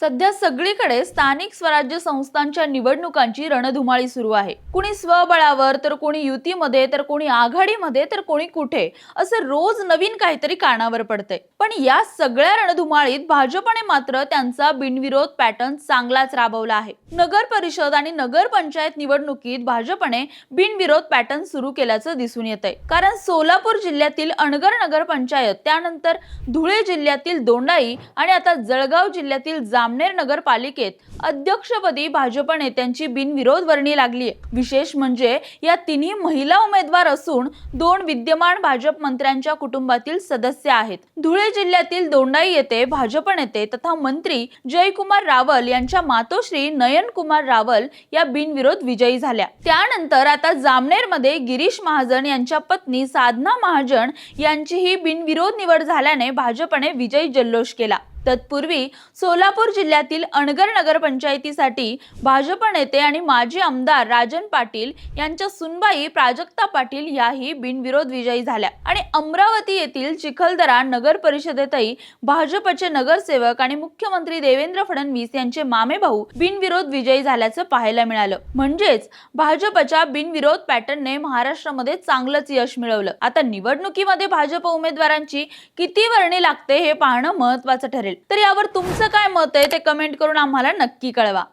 सध्या सगळीकडे स्थानिक स्वराज्य संस्थांच्या निवडणुकांची रणधुमाळी सुरू आहे. कुणी स्वबळावर तर कोणी युतीमध्ये तर कोणी आघाडीमध्ये तर कोणी कुठे असं रोज नवीन काहीतरी कानावर पडतंय. पण या सगळ्या रणधुमाळीत भाजपने मात्र त्यांचा बिनविरोध पॅटर्न चांगलाच राबवला आहे. नगर परिषद आणि नगरपंचायत निवडणुकीत भाजपने बिनविरोध पॅटर्न सुरू केल्याचं दिसून येत आहे कारण सोलापूर जिल्ह्यातील अणगर नगर पंचायत त्यानंतर धुळे जिल्ह्यातील दोंडाई आणि आता जळगाव जिल्ह्यातील जा जामनेर नगरपालिकेत अध्यक्षपदी भाजप नेत्यांची बिनविरोध वर्णी लागली आहे विशेष म्हणजे या तिन्ही महिला उमेदवार असून दोन विद्यमान भाजप मंत्र्यांच्या कुटुंबातील सदस्य आहेत. धुळे जिल्ह्यातील दोंडाई येथे भाजप नेते तथा मंत्री जयकुमार रावल यांच्या मातोश्री नयन कुमार रावल या बिनविरोध विजयी झाल्या. त्यानंतर आता जामनेरमध्ये गिरीश महाजन यांच्या पत्नी साधना महाजन यांचीही बिनविरोध निवड झाल्याने भाजपने विजयी जल्लोष केला. तत्पूर्वी सोलापूर जिल्ह्यातील अणगर नगरपंचायतीसाठी भाजप नेते आणि माजी आमदार राजन पाटील यांच्या सुनबाई प्राजक्ता पाटील याही बिनविरोध विजयी झाल्या. आणि अमरावती येथील चिखलदरा नगर परिषदेतही भाजपचे नगरसेवक आणि मुख्यमंत्री देवेंद्र फडणवीस यांचे मामे भाऊ बिनविरोध विजयी झाल्याचं पाहायला मिळालं. म्हणजेच भाजपच्या बिनविरोध पॅटर्नने महाराष्ट्रामध्ये चांगलंच यश मिळवलं. आता निवडणुकीमध्ये भाजप उमेदवारांची किती वर्णी लागते हे पाहणं महत्वाचं ठरेल. तर यावर तुमचं काय मत आहे ते कमेंट करून आम्हाला नक्की कळवा.